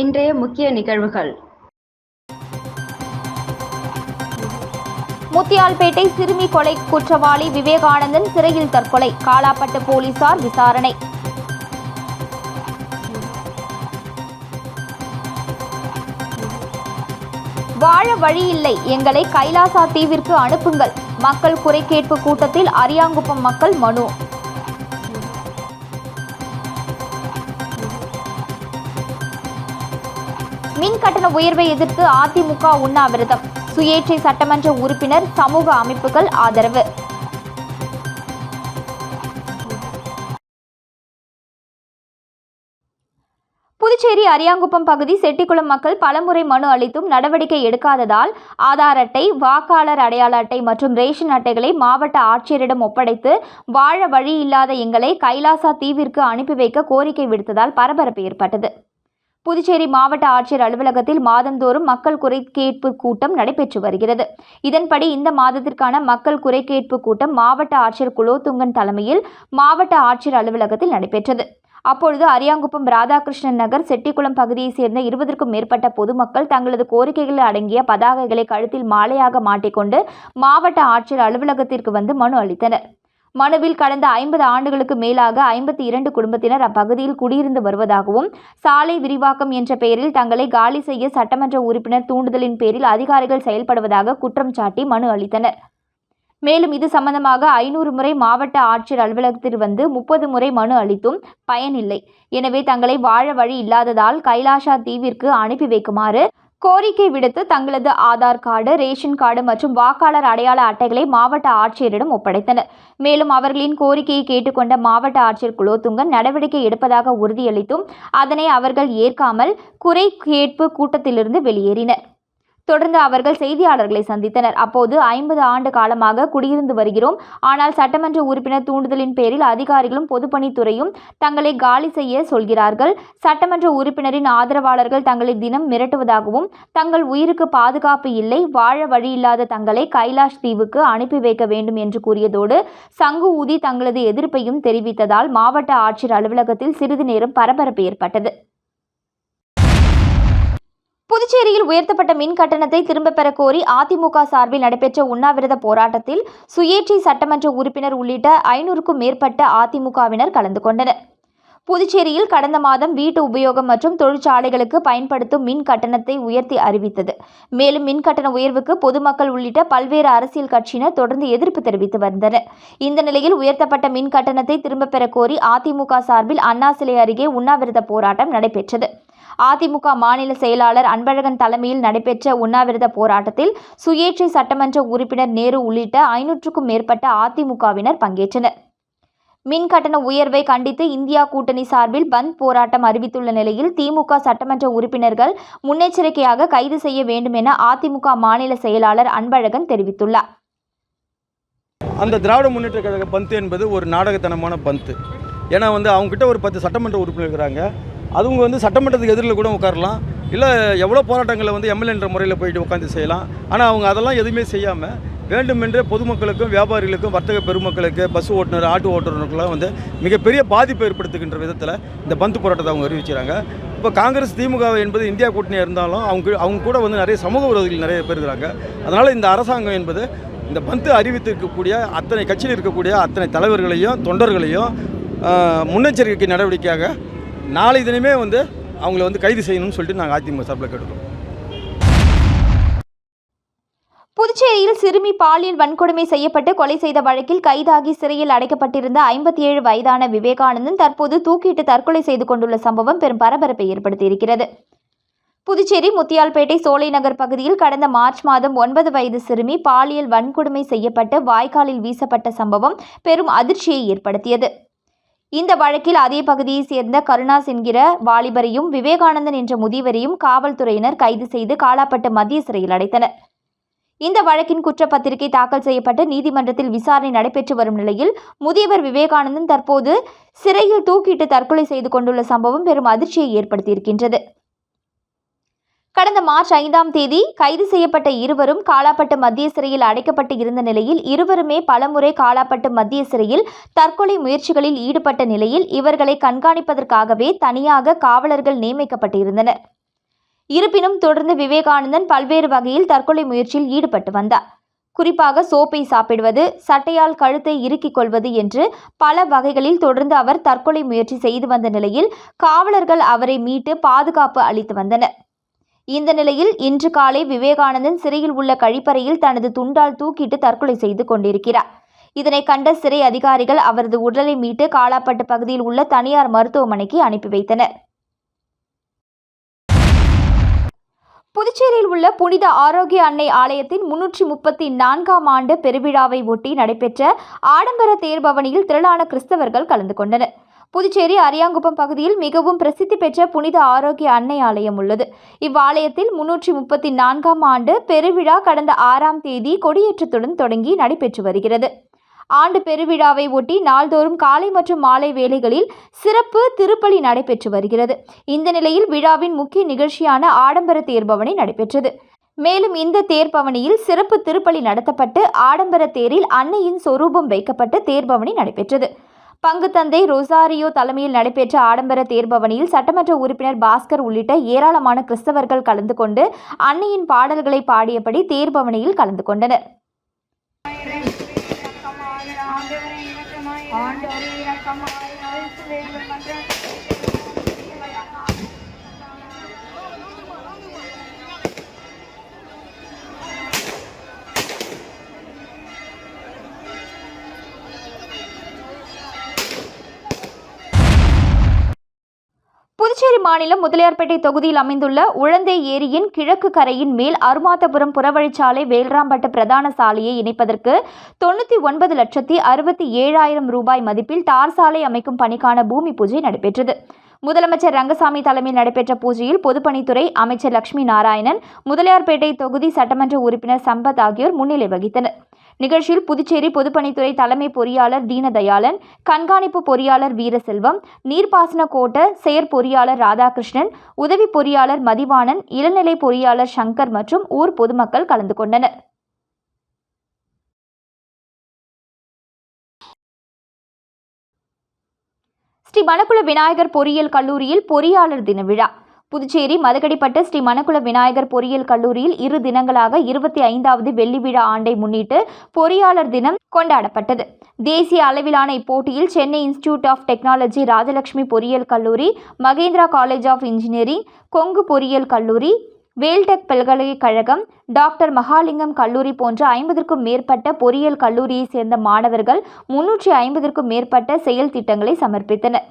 இன்றைய முக்கிய நிகழ்வுகள். முத்தியால்பேட்டை சிறுமி கொலை குற்றவாளி விவேகானந்தன் சிறையில் தற்கொலை காலாப்பட்டு போலீசார் விசாரணை. வாழ வழியில்லை எங்களை கைலாசா தீவிற்கு அனுப்புங்கள். மக்கள் குறை கேட்பு கூட்டத்தில் அரியாங்குப்பம் மக்கள் மனு. மின் கட்டண உயர்வை எதிர்த்து அதிமுக உண்ணாவிரதம். சுயேட்சை சட்டமன்ற உறுப்பினர் சமூக அமைப்புகள் ஆதரவு. புதுச்சேரி அரியாங்குப்பம் பகுதி செட்டிக்குளம் மக்கள் பலமுறை மனு அளித்தும் நடவடிக்கை எடுக்காததால் ஆதார் அட்டை வாக்காளர் அடையாள அட்டை மற்றும் ரேஷன் அட்டைகளை மாவட்ட ஆட்சியரிடம் ஒப்படைத்து வாழ வழி இல்லாத எங்களை கைலாசா தீவிற்கு அனுப்பி வைக்க கோரிக்கை விடுத்ததால் பரபரப்பு ஏற்பட்டது. புதுச்சேரி மாவட்ட ஆட்சியர் அலுவலகத்தில் மாதந்தோறும் மக்கள் குறை கேட்பு கூட்டம் நடைபெற்று வருகிறது. இதன்படி இந்த மாதத்திற்கான மக்கள் குறை கேட்பு கூட்டம் மாவட்ட ஆட்சியர் குலோத்துங்கன் தலைமையில் மாவட்ட ஆட்சியர் அலுவலகத்தில் நடைபெற்றது. அப்பொழுது அரியாங்குப்பம் ராதாகிருஷ்ணன் நகர் செட்டிக்குளம் பகுதியைச் சேர்ந்த இருபதற்கும் மேற்பட்ட பொதுமக்கள் தங்களது கோரிக்கைகள் அடங்கிய பதாகைகளை கழுத்தில் மாலையாக மாட்டிக்கொண்டு மாவட்ட ஆட்சியர் அலுவலகத்திற்கு வந்து மனு அளித்தனர். மனுவில் கடந்த ஐம்பது ஆண்டுகளுக்கு மேலாக ஐம்பத்தி இரண்டு குடும்பத்தினர் அப்பகுதியில் குடியிருந்து வருவதாகவும் சாலை விரிவாக்கம் என்ற பெயரில் தங்களை காலி செய்ய சட்டமன்ற உறுப்பினர் தூண்டுதலின் பேரில் அதிகாரிகள் செயல்படுவதாக குற்றம் சாட்டி மனு அளித்தனர். மேலும் இது சம்பந்தமாக ஐநூறு முறை மாவட்ட ஆட்சியர் அலுவலகத்தில் வந்து முப்பது முறை மனு அளித்தும் பயனில்லை. எனவே தங்களை வாழ வழி இல்லாததால் கைலாஷா தீவிற்கு அனுப்பி வைக்குமாறு கோரிக்கை விடுத்து தங்களது ஆதார் கார்டு ரேஷன் கார்டு மற்றும் வாக்காளர் அடையாள அட்டைகளை மாவட்ட ஆட்சியரிடம் ஒப்படைத்தனர். மேலும் அவர்களின் கோரிக்கையை கேட்டுக்கொண்ட மாவட்ட ஆட்சியர் குலோத்துங்கன் நடவடிக்கை எடுப்பதாக உறுதியளித்தும் அதனை அவர்கள் ஏற்காமல் குறை கேட்பு கூட்டத்திலிருந்து வெளியேறினர். தொடர்ந்து அவர்கள் செய்தியாளர்களை சந்தித்தனர். அப்போது ஐம்பது ஆண்டு காலமாக குடியிருந்து வருகிறோம். ஆனால் சட்டமன்ற உறுப்பினர் தூண்டுதலின் பேரில் அதிகாரிகளும் பொதுப்பணித்துறையும் தங்களை காலி செய்ய சொல்கிறார்கள். சட்டமன்ற உறுப்பினரின் ஆதரவாளர்கள் தங்களை தினம் மிரட்டுவதாகவும் தங்கள் உயிருக்கு பாதுகாப்பு இல்லை வாழ வழியில்லாத தங்களை கைலாஷ் தீவுக்கு அனுப்பி வைக்க வேண்டும் என்று கூறியதோடு சங்கு ஊதி தங்களது எதிர்ப்பையும் தெரிவித்ததால் மாவட்ட ஆட்சியர் அலுவலகத்தில் சிறிது நேரம் பரபரப்பு ஏற்பட்டது. புதுச்சேரியில் உயர்த்தப்பட்ட மின் கட்டணத்தை திரும்பப் பெற கோரி அதிமுக சார்பில் நடைபெற்ற உண்ணாவிரத போராட்டத்தில் சுயேட்சை சட்டமன்ற உறுப்பினர் உள்ளிட்ட ஐநூறுக்கும் மேற்பட்ட அதிமுகவினர் கலந்து கொண்டனர். புதுச்சேரியில் கடந்த மாதம் வீட்டு உபயோகம் மற்றும் தொழிற்சாலைகளுக்கு பயன்படுத்தும் மின் கட்டணத்தை உயர்த்தி அறிவித்தது. மேலும் மின் கட்டண உயர்வுக்கு பொதுமக்கள் உள்ளிட்ட பல்வேறு அரசியல் கட்சியினர் தொடர்ந்து எதிர்ப்பு தெரிவித்து வந்தனர். இந்த நிலையில் உயர்த்தப்பட்ட மின் கட்டணத்தை திரும்பப் பெற கோரி அதிமுக சார்பில் அண்ணா சிலை அருகே உண்ணாவிரத போராட்டம் நடைபெற்றது. அதிமுக மாநில செயலாளர் அன்பழகன் தலைமையில் நடைபெற்ற உண்ணாவிரத போராட்டத்தில் சுயேட்சை சட்டமன்ற உறுப்பினர் நேரு உள்ளிட்ட ஐநூற்றுக்கும் மேற்பட்ட அதிமுகவினர் பங்கேற்றனர். மின் கட்டண உயர்வை கண்டித்து இந்தியா கூட்டணி சார்பில் பந்த் போராட்டம் அறிவித்துள்ள நிலையில் திமுக சட்டமன்ற உறுப்பினர்கள் முன்னெச்சரிக்கையாக கைது செய்ய வேண்டும் என அதிமுக மாநில செயலாளர் அன்பழகன் தெரிவித்துள்ளார். அந்த திராவிட முன்னேற்ற கழக பந்து என்பது ஒரு நாடகத்தனமான பந்து. ஏன்னா வந்து அவங்ககிட்ட ஒரு பத்து சட்டமன்ற உறுப்பினர் இருக்கிறாங்க. அவங்க வந்து சட்டமன்றத்துக்கு எதிரில் கூட உட்காரலாம். இல்லை எவ்வளோ போராட்டங்களை வந்து எம்எல்ஏன்ற முறையில் போயிட்டு உட்காந்து செய்யலாம். ஆனால் அவங்க அதெல்லாம் எதுவுமே செய்யாமல் வேண்டுமென்றே பொதுமக்களுக்கும் வியாபாரிகளுக்கும் வர்த்தக பெருமக்களுக்கு பஸ் ஓட்டுநர் ஆட்டோ ஓட்டுநருக்கெல்லாம் வந்து மிகப்பெரிய பாதிப்பை ஏற்படுத்துகின்ற விதத்தில் இந்த பந்து போராட்டத்தை அவங்க அறிவிக்கிறாங்க இப்போ காங்கிரஸ் திமுக என்பது இந்தியா கூட்டணியாக இருந்தாலும் அவங்க அவங்க கூட வந்து நிறைய சமூக விரோதிகள் நிறைய பேர் இருக்கிறாங்க. அதனால் இந்த அரசாங்கம் என்பது இந்த பந்து அறிவித்திருக்கக்கூடிய அத்தனை கட்சியில் இருக்கக்கூடிய அத்தனை தலைவர்களையும் தொண்டர்களையும் முன்னெச்சரிக்கை நடவடிக்கையாக நாளை தினமே வந்து அவங்கள வந்து கைது செய்யணும்னு சொல்லிட்டு நாங்கள் அதிமுக சார்பில் கேட்டுக்கிறோம். புதுச்சேரியில் சிறுமி பாலியல் வன்கொடுமை செய்யப்பட்டு கொலை செய்த வழக்கில் கைதாகி சிறையில் அடைக்கப்பட்டிருந்த ஐம்பத்தி ஏழு வயதான விவேகானந்தன் தற்போது தூக்கிட்டு தற்கொலை செய்து கொண்டுள்ள சம்பவம் பெரும் பரபரப்பை ஏற்படுத்தியிருக்கிறது. புதுச்சேரி முத்தியால்பேட்டை சோலை நகர் பகுதியில் கடந்த மார்ச் மாதம் ஒன்பது வயது சிறுமி பாலியல் வன்கொடுமை செய்யப்பட்டு வாய்க்காலில் வீசப்பட்ட சம்பவம் பெரும் அதிர்ச்சியை ஏற்படுத்தியது. இந்த வழக்கில் அதே பகுதியைச் சேர்ந்த கருணாஸ் என்கிற வாலிபரையும் விவேகானந்தன் என்ற முதியவரையும் காவல்துறையினர் கைது செய்து காலாப்பட்டு மத்திய சிறையில் அடைத்தனர். இந்த வழக்கின் குற்றப்பத்திரிகை தாக்கல் செய்யப்பட்டு நீதிமன்றத்தில் விசாரணை நடைபெற்று வரும் நிலையில் முதியவர் விவேகானந்தன் தற்போது சிறையில் தூக்கிட்டு தற்கொலை செய்து கொண்டுள்ள சம்பவம் பெரும் அதிர்ச்சியை ஏற்படுத்தியிருக்கின்றது. கடந்த மார்ச் ஐந்தாம் தேதி கைது செய்யப்பட்ட இருவரும் காலாப்பட்டு மத்திய சிறையில் அடைக்கப்பட்டு இருந்த நிலையில் இருவருமே பலமுறை காலாப்பட்டு மத்திய சிறையில் தற்கொலை முயற்சிகளில் ஈடுபட்ட நிலையில் இவர்களை கண்காணிப்பதற்காகவே தனியாக காவலர்கள் நியமிக்கப்பட்டிருந்தனர். இருப்பினும் தொடர்ந்து விவேகானந்தன் பல்வேறு வகையில் தற்கொலை முயற்சியில் ஈடுபட்டு வந்தார். குறிப்பாக சோப்பை சாப்பிடுவது சட்டையால் கழுத்தை இறுக்கிக் கொள்வது என்று பல வகைகளில் தொடர்ந்து அவர் தற்கொலை முயற்சி செய்து வந்த நிலையில் காவலர்கள் அவரை மீட்டு பாதுகாப்பு அளித்து வந்தனர். இந்த நிலையில் இன்று காலை விவேகானந்தன் சிறையில் உள்ள கழிப்பறையில் தனது துண்டால் தூக்கிட்டு தற்கொலை செய்து கொண்டிருக்கிறார். இதனை கண்ட சிறை அதிகாரிகள் அவரது உடலை மீட்டு காலாப்பட்டு பகுதியில் உள்ள தனியார் மருத்துவமனைக்கு அனுப்பி வைத்தனர். புதுச்சேரியில் உள்ள புனித ஆரோக்கிய அன்னை ஆலயத்தின் முன்னூற்றி முப்பத்தி நான்காம் ஆண்டு பெருவிழாவை ஒட்டி நடைபெற்ற ஆடம்பர தேர்பவனியில் திரளான கிறிஸ்தவர்கள் கலந்து கொண்டனர். புதுச்சேரி அரியாங்குப்பம் பகுதியில் மிகவும் பிரசித்தி பெற்ற புனித ஆரோக்கிய அன்னை ஆலயம் உள்ளது. இவ்வாலயத்தில் முன்னூற்றி முப்பத்தி நான்காம் ஆண்டு பெருவிழா கடந்த ஆறாம் தேதி கொடியேற்றத்துடன் தொடங்கி நடைபெற்று வருகிறது. ஆண்டு பெருவிழாவை ஒட்டி நாள்தோறும் காலை மற்றும் மாலை வேளைகளில் சிறப்பு திருப்பலி நடைபெற்று வருகிறது. இந்த நிலையில் விழாவின் முக்கிய நிகழ்ச்சியான ஆடம்பர தேர்பவனி நடைபெற்றது. மேலும் இந்த தேர்பவனியில் சிறப்பு திருப்பலி நடத்தப்பட்டு ஆடம்பர தேரில் அன்னையின் சொரூபம் வைக்கப்பட்டு தேர்பவனி நடைபெற்றது. பங்கு தந்தை ரொசாரியோ தலைமையில் நடைபெற்ற ஆடம்பர தேர்பவனியில் சட்டமன்ற உறுப்பினர் பாஸ்கர் உள்ளிட்ட ஏராளமான கிறிஸ்தவர்கள் கலந்து கொண்டு அன்னையின் பாடல்களை பாடியபடி தேர்பவனியில் கலந்து கொண்டனர். ஆண்டவரே இரக்கமாய் மாநிலம் முதலியார்பேட்டை தொகுதியில் அமைந்துள்ள உழந்தை ஏரியின் கிழக்கு கரையின் மேல் அருமாத்தபுரம் புறவழிச்சாலை வேல்ராம்பட்டு பிரதான சாலையை இணைப்பதற்கு தொண்ணூற்றி ஒன்பது லட்சத்தி அறுபத்தி ஏழாயிரம் ரூபாய் மதிப்பில் தார் சாலை அமைக்கும் பணிக்கான பூமி பூஜை நடைபெற்றது. முதலமைச்சர் ரங்கசாமி தலைமையில் நடைபெற்ற பூஜையில் பொதுப்பணித்துறை அமைச்சர் லட்சுமி நாராயணன் முதலியார்பேட்டை தொகுதி சட்டமன்ற உறுப்பினர் சம்பத் ஆகியோர் முன்னிலை வகித்தனர். நிகழ்ச்சியில் புதுச்சேரி பொதுப்பணித்துறை தலைமை பொறியாளர் தீனதயாளன் கண்காணிப்பு பொறியாளர் வீரசெல்வம் நீர்ப்பாசன கோட்ட செயற் பொறியாளர் ராதாகிருஷ்ணன் உதவி பொறியாளர் மதிவாணன் இளநிலை பொறியாளர் சங்கர் மற்றும் ஊர் பொதுமக்கள் கலந்து கொண்டனர். ஸ்ரீ மணக்குள விநாயகர் பொறியியல் கல்லூரியில் பொறியாளர் தின விழா. புதுச்சேரி மதகடிப்பட்ட ஸ்ரீ மணக்குள விநாயகர் பொறியியல் கல்லூரியில் இரு தினங்களாக இருபத்தி ஐந்தாவது வெள்ளி விழா ஆண்டை முன்னிட்டு பொறியாளர் தினம் கொண்டாடப்பட்டது. தேசிய அளவிலான இப்போட்டியில் Chennai institute of technology Rajalakshmi பொறியியல் கல்லூரி Mahendra college of engineering Kongu பொறியியல் கல்லூரி வேல்டெக் பல்கலைக்கழகம் டாக்டர் மகாலிங்கம் கல்லூரி போன்ற ஐம்பதற்கும் மேற்பட்ட பொறியியல் கல்லூரியைச் சேர்ந்த மாணவர்கள் முன்னூற்றி ஐம்பதற்கும் மேற்பட்ட செயல் திட்டங்களை சமர்ப்பித்தனர்.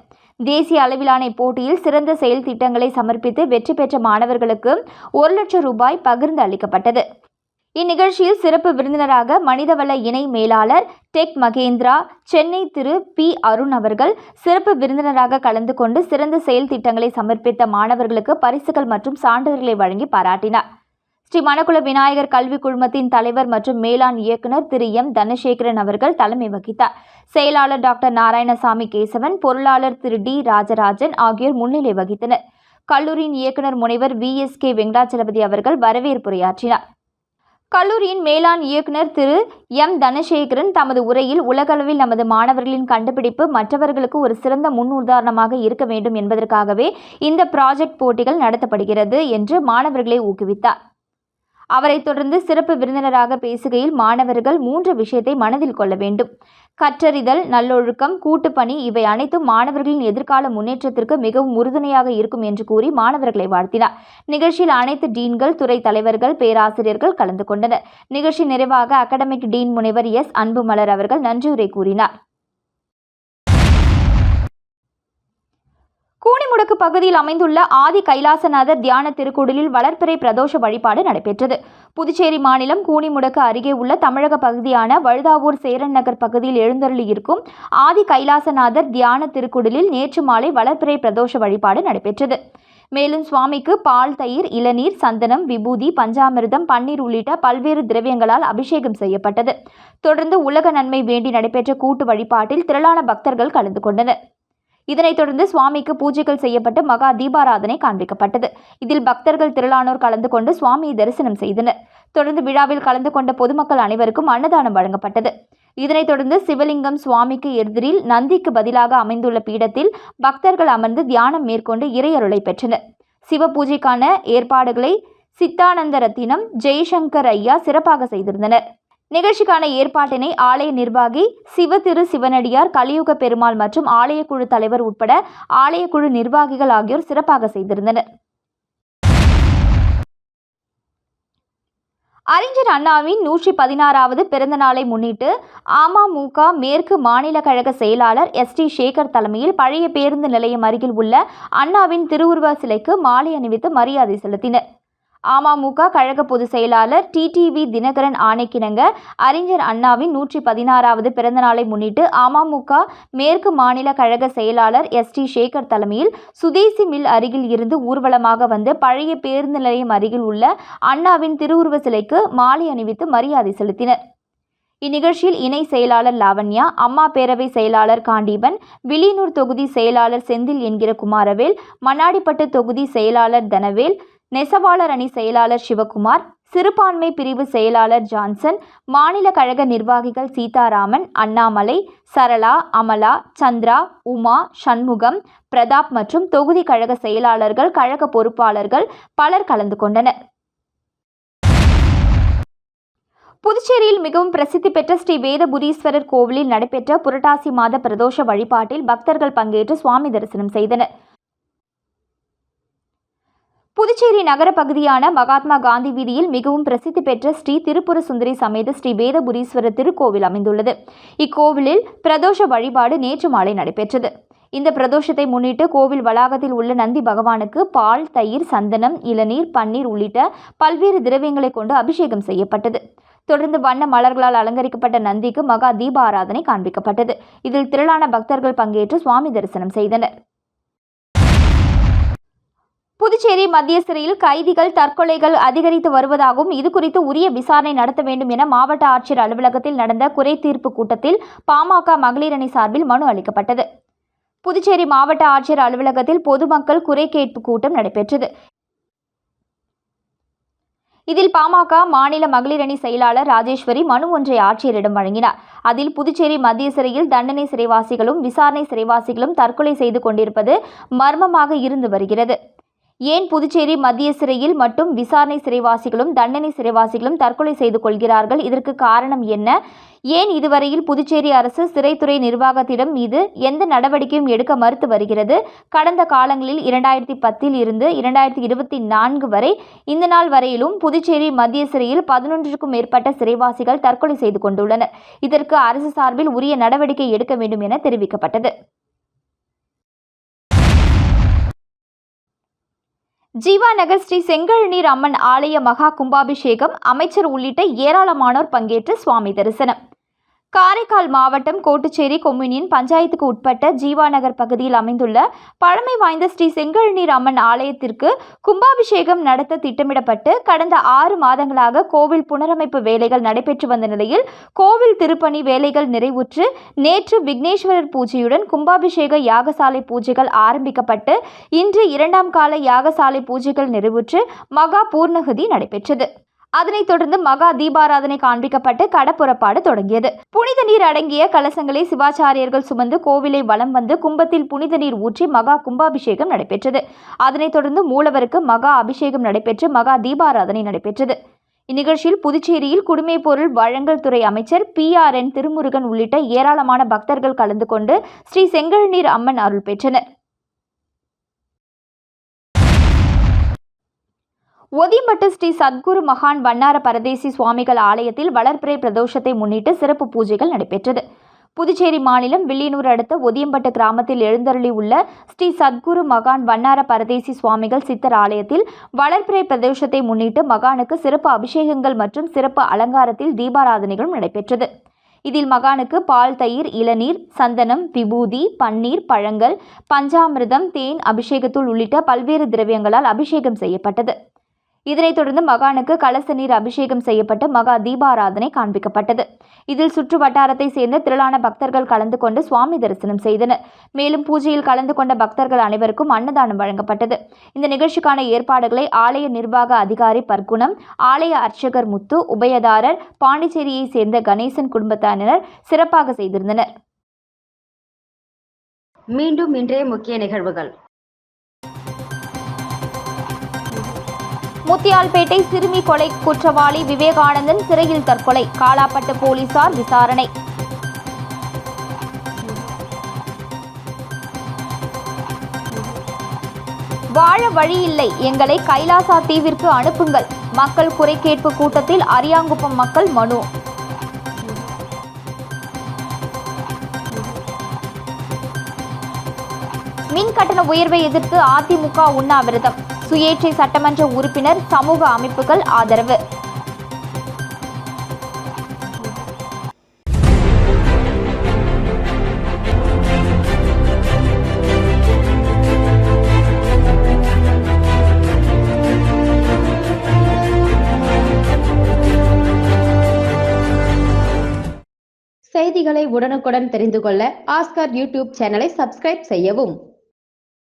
தேசிய அளவிலான இப்போட்டியில் சிறந்த செயல் திட்டங்களை சமர்ப்பித்து வெற்றி பெற்ற மாணவர்களுக்கு ஒரு லட்சம் ரூபாய் பகிர்ந்து அளிக்கப்பட்டது. இந்நிகழ்ச்சியில் சிறப்பு விருந்தினராக மனிதவள இணை மேலாளர் டெக் மகேந்திரா சென்னை திரு பி அருண் அவர்கள் சிறப்பு விருந்தினராக கலந்து கொண்டு சிறந்த செயல் திட்டங்களை சமர்ப்பித்த மாணவர்களுக்கு பரிசுகள் மற்றும் சான்றிதழ்களை வழங்கி பாராட்டினார். ஸ்ரீ மணக்குள விநாயகர் கல்வி குழுமத்தின் தலைவர் மற்றும் மேலாண் இயக்குனர் திரு எம் தனசேகரன் அவர்கள் தலைமை வகித்தார். செயலாளர் டாக்டர் நாராயணசாமி கேசவன் பொருளாளர் திரு டி ராஜராஜன் ஆகியோர் முன்னிலை வகித்தனர். கல்லூரியின் இயக்குனர் முனைவர் வி எஸ் கே வெங்கடாச்சலபதி அவர்கள் வரவேற்புரையாற்றினார். கல்லூரியின் மேலாண் இயக்குனர் திரு எம் தனசேகரன் தமது உரையில் உலகளவில் நமது மாணவர்களின் கண்டுபிடிப்பு மற்றவர்களுக்கு ஒரு சிறந்த முன்னுதாரணமாக இருக்க வேண்டும் என்பதற்காகவே இந்த ப்ராஜெக்ட் போட்டிகள் நடத்தப்படுகிறது என்று மாணவர்களை ஊக்குவித்தார். அவரைத் தொடர்ந்து சிறப்பு விருந்தினராக பேசுகையில் மாணவர்கள் மூன்று விஷயத்தை மனதில் கொள்ள வேண்டும். கற்றறிதல் நல்லொழுக்கம் கூட்டுப்பணி இவை அனைத்தும் மாணவர்களின் எதிர்கால முன்னேற்றத்திற்கு மிகவும் உறுதுணையாக இருக்கும் என்று கூறி மாணவர்களை வாழ்த்தினார். நிகழ்ச்சியில் அனைத்து டீன்கள் துறை தலைவர்கள் பேராசிரியர்கள் கலந்து கொண்டனர். நிகழ்ச்சி நிறைவாக அகாடமிக் டீன் முனைவர் எஸ். அன்புமலர் அவர்கள் நன்றியுரை கூறினார். கூனிமுடக்கு பகுதியில் அமைந்துள்ள ஆதி கைலாசநாதர் தியான திருக்குடலில் வளர்ப்பிறை பிரதோஷ வழிபாடு நடைபெற்றது. புதுச்சேரி மாநிலம் கூனிமுடக்கு அருகே உள்ள தமிழக பகுதியான வழுதாவூர் சேரன் நகர் பகுதியில் எழுந்தருளி இருக்கும் ஆதி கைலாசநாதர் தியான திருக்குடலில் நேற்று மாலை வளர்ப்பிறை பிரதோஷ வழிபாடு நடைபெற்றது. மேலும் சுவாமிக்கு பால் தயிர் இளநீர் சந்தனம் விபூதி பஞ்சாமிர்தம் பன்னீர் உள்ளிட்ட பல்வேறு திரவியங்களால் அபிஷேகம் செய்யப்பட்டது. தொடர்ந்து உலக நன்மை வேண்டி நடைபெற்ற கூட்டு வழிபாட்டில் திரளான பக்தர்கள் கலந்து கொண்டனர். இதனைத் தொடர்ந்து சுவாமிக்கு பூஜைகள் செய்யப்பட்டு மகா தீபாராதனை காண்பிக்கப்பட்டது. இதில் பக்தர்கள் திரளானோர் கலந்து கொண்டு சுவாமியை தரிசனம் செய்தனர். தொடர்ந்து விழாவில் கலந்து கொண்ட பொதுமக்கள் அனைவருக்கும் அன்னதானம் வழங்கப்பட்டது. இதனைத் தொடர்ந்து சிவலிங்கம் சுவாமிக்கு எதிரில் நந்திக்கு பதிலாக அமைந்துள்ள பீடத்தில் பக்தர்கள் அமர்ந்து தியானம் மேற்கொண்டு இறையருளை பெற்றனர். சிவ பூஜைக்கான ஏற்பாடுகளை சித்தானந்த ரத்தினம் ஜெய்சங்கர் ஐயா சிறப்பாக செய்திருந்தனர். நிகழ்ச்சிக்கான ஏற்பாட்டினை ஆலய நிர்வாகி சிவ திரு சிவனடியார் கலியுக பெருமாள் மற்றும் ஆலயக்குழு தலைவர் உட்பட ஆலயக்குழு நிர்வாகிகள் ஆகியோர் சிறப்பாக செய்திருந்தனர். அறிஞர் அண்ணாவின் நூற்றி பதினாறாவது பிறந்த நாளை முன்னிட்டு அமமுக மேற்கு மாநில கழக செயலாளர் எஸ் டி சேகர் தலைமையில் பழைய பேருந்து நிலையம் அருகில் உள்ள அண்ணாவின் திருவுருவ சிலைக்கு மாலை அணிவித்து மரியாதை செலுத்தினர். அமமுக கழக பொதுச் செயலாளர் டிடிவி தினகரன் ஆணைக்கிணங்க அறிஞர் அண்ணாவின் நூற்றி பதினாறாவது பிறந்த நாளை முன்னிட்டு அமமுக மேற்கு மாநில கழக செயலாளர் எஸ் டி சேகர் தலைமையில் சுதேசி மில் அருகில் இருந்து ஊர்வலமாக வந்து பழைய பேருந்து நிலையம் அருகில் உள்ள அண்ணாவின் திருவுருவ சிலைக்கு மாலை அணிவித்து மரியாதை செலுத்தினர். இந்நிகழ்ச்சியில் இணை செயலாளர் லாவண்யா அம்மா பேரவை செயலாளர் காண்டீபன் வில்லியனூர் தொகுதி செயலாளர் செந்தில் என்கிற குமாரவேல் மண்ணாடிப்பட்டு தொகுதி செயலாளர் தனவேல் நெசவாளர் அணி செயலாளர் சிவகுமார் சிறுபான்மை பிரிவு செயலாளர் ஜான்சன் மாநில கழக நிர்வாகிகள் சீதாராமன் அண்ணாமலை சரளா அமலா சந்திரா உமா சண்முகம் பிரதாப் மற்றும் தொகுதி கழக செயலாளர்கள் கழக பொறுப்பாளர்கள் பலர் கலந்து கொண்டனர். புதுச்சேரியில் மிகவும் பிரசித்தி பெற்ற ஸ்ரீ வேதபுரீஸ்வரர் கோவிலில் நடைபெற்ற புரட்டாசி மாத பிரதோஷ வழிபாட்டில் பக்தர்கள் பங்கேற்று சுவாமி தரிசனம் செய்தனர். புதுச்சேரி நகர பகுதியான மகாத்மா காந்தி வீதியில் மிகவும் பிரசித்தி பெற்ற ஸ்ரீ திருப்புர சுந்தரி சமேத ஸ்ரீ வேதபுரீஸ்வரர் திருக்கோவில் அமைந்துள்ளது. இக்கோவிலில் பிரதோஷ வழிபாடு நேற்று மாலை நடைபெற்றது. இந்த பிரதோஷத்தை முன்னிட்டு கோவில் வளாகத்தில் உள்ள நந்தி பகவானுக்கு பால் தயிர் சந்தனம் இளநீர் பன்னீர் உள்ளிட்ட பல்வேறு திரவியங்களை கொண்டு அபிஷேகம் செய்யப்பட்டது. தொடர்ந்து வண்ண மலர்களால் அலங்கரிக்கப்பட்ட நந்திக்கு மகா தீப ஆராதனை காண்பிக்கப்பட்டது. இதில் திரளான பக்தர்கள் பங்கேற்று சுவாமி தரிசனம் செய்தனர். புதுச்சேரி மத்திய சிறையில் கைதிகள் தற்கொலைகள் அதிகரித்து வருவதாகவும் இது குறித்து உரிய விசாரணை நடத்த வேண்டும் என மாவட்ட ஆட்சியர் அலுவலகத்தில் நடந்த குறை தீர்ப்பு கூட்டத்தில் பாமக மகளிர் அணி சார்பில் மனு அளிக்கப்பட்டது. புதுச்சேரி மாவட்ட ஆட்சியர் அலுவலகத்தில் பொதுமக்கள் குறை கேட்பு கூட்டம் நடைபெற்றது. இதில் பாமக மாநில மகளிர் அணி செயலாளர் ராஜேஸ்வரி மனு ஒன்றை ஆட்சியரிடம் வழங்கினார். அதில் புதுச்சேரி மத்திய சிறையில் தண்டனை சிறைவாசிகளும் விசாரணை சிறைவாசிகளும் தற்கொலை செய்து கொண்டிருப்பது மர்மமாக இருந்து வருகிறது. ஏன் புதுச்சேரி மத்திய சிறையில் மட்டும் விசாரணை சிறைவாசிகளும் தண்டனை சிறைவாசிகளும் தற்கொலை செய்து கொள்கிறார்கள்? இதற்கு காரணம் என்ன? ஏன் இதுவரையில் புதுச்சேரி அரசு சிறைத்துறை நிர்வாகத்திடம் மீது எந்த நடவடிக்கையும் எடுக்க மறுத்து வருகிறது? கடந்த காலங்களில் இரண்டாயிரத்தி பத்தில் இருந்து இரண்டாயிரத்தி இருபத்தி நான்கு வரை இந்த நாள் வரையிலும் புதுச்சேரி மத்திய சிறையில் பதினொன்றுக்கும் மேற்பட்ட சிறைவாசிகள் தற்கொலை செய்து கொண்டுள்ளனர். இதற்கு அரசு சார்பில் உரிய நடவடிக்கை எடுக்க வேண்டும் என தெரிவிக்கப்பட்டது. ஜீவா நகர் ஸ்ரீ செங்கழநீர் அம்மன் ஆலய மகா கும்பாபிஷேகம் அமைச்சர் உள்ளிட்ட ஏராளமானோர் பங்கேற்று சுவாமி தரிசனம். காரைக்கால் மாவட்டம் கோட்டுச்சேரி கொம்யூனியன் பஞ்சாயத்துக்கு உட்பட்ட ஜீவா நகர் பகுதியில் அமைந்துள்ள பழமை வாய்ந்த ஸ்ரீ செங்கழநீர் அம்மன் ஆலயத்திற்கு கும்பாபிஷேகம் நடத்த திட்டமிடப்பட்டு கடந்த ஆறு மாதங்களாக கோவில் புனரமைப்பு வேலைகள் நடைபெற்று வந்த நிலையில் கோவில் திருப்பணி வேலைகள் நிறைவுற்று நேற்று விக்னேஸ்வரர் பூஜையுடன் கும்பாபிஷேக யாகசாலை பூஜைகள் ஆரம்பிக்கப்பட்டு இன்று இரண்டாம் கால யாகசாலை பூஜைகள் நிறைவுற்று மகா பூர்ணகுதி நடைபெற்றது. அதனைத் தொடர்ந்து மகா தீபாராதனை காண்பிக்கப்பட்டு கடப்புறப்பாடு தொடங்கியது. புனித நீர் அடங்கிய கலசங்களை சிவாச்சாரியர்கள் சுமந்து கோவிலை வலம் வந்து கும்பத்தில் புனித நீர் ஊற்றி மகா கும்பாபிஷேகம் நடைபெற்றது. அதனைத் தொடர்ந்து மூலவருக்கு மகா அபிஷேகம் நடைபெற்று மகா தீபாராதனை நடைபெற்றது. இந்நிகழ்ச்சியில் புதுச்சேரியில் குடிமை பொருள் வழங்கல் துறை அமைச்சர் பி ஆர் என் திருமுருகன் உள்ளிட்ட ஏராளமான பக்தர்கள் கலந்து கொண்டு ஸ்ரீ செங்கழநீர் அம்மன் அருள் பெற்றனர். ஒதிம்பட்டு ஸ்ரீ சத்குரு மகான் வண்ணார பரதேசி சுவாமிகள் ஆலயத்தில் வளர்பிறை பிரதோஷத்தை முன்னிட்டு சிறப்பு பூஜைகள் நடைபெற்றது. புதுச்சேரி மாநிலம் வில்லியனூர் அடுத்த ஒதியம்பட்டு கிராமத்தில் எழுந்தருளி உள்ள ஸ்ரீ சத்குரு மகான் வண்ணார பரதேசி சுவாமிகள் சித்தர் ஆலயத்தில் வளர்பிறை பிரதோஷத்தை முன்னிட்டு மகானுக்கு சிறப்பு அபிஷேகங்கள் மற்றும் சிறப்பு அலங்காரத்தில் தீபாராதனைகளும் நடைபெற்றது. இதில் மகானுக்கு பால் தயிர் இளநீர் சந்தனம் விபூதி பன்னீர் பழங்கள் பஞ்சாமிர்தம் தேன் அபிஷேகத்தூள் உள்ளிட்ட பல்வேறு திரவியங்களால் அபிஷேகம் செய்யப்பட்டது. இதனைத் தொடர்ந்து மகானுக்கு கலச நீர் அபிஷேகம் செய்யப்பட்டு மகா தீபாராதனை காண்பிக்கப்பட்டது. இதில் சுற்று வட்டாரத்தை சேர்ந்த திரளான பக்தர்கள் கலந்து கொண்டு சுவாமி தரிசனம் செய்தனர். மேலும் பூஜையில் கலந்து கொண்ட பக்தர்கள் அனைவருக்கும் அன்னதானம் வழங்கப்பட்டது. இந்த நிகழ்ச்சிக்கான ஏற்பாடுகளை ஆலய நிர்வாக அதிகாரி பர்குணம் ஆலய அர்ச்சகர் முத்து உபயதாரர் பாண்டிச்சேரியைச் சேர்ந்த கணேசன் குடும்பத்தினர் சிறப்பாக செய்திருந்தனர். மீண்டும் இன்றைய முக்கிய நிகழ்வுகள். முத்தியால்பேட்டை சிறுமி கொலை குற்றவாளி விவேகானந்தன் சிறையில் தற்கொலை. காலாப்பட்டு போலீசார் விசாரணை. வாழ வழியில்லை. எங்களை கைலாசா தீவிற்கு அனுப்புங்கள். மக்கள் குறை கேட்பு கூட்டத்தில் அரியாங்குப்பம் மக்கள் மனு. மின் கட்டண உயர்வை எதிர்த்து அதிமுக உண்ணாவிரதம். சுயேட்சை சட்டமன்ற உறுப்பினர் சமூக அமைப்புகள் ஆதரவு. செய்திகளை உடனுக்குடன் தெரிந்து கொள்ள ஆஸ்கார் யூடியூப் சேனலை சப்ஸ்கிரைப் செய்யவும்.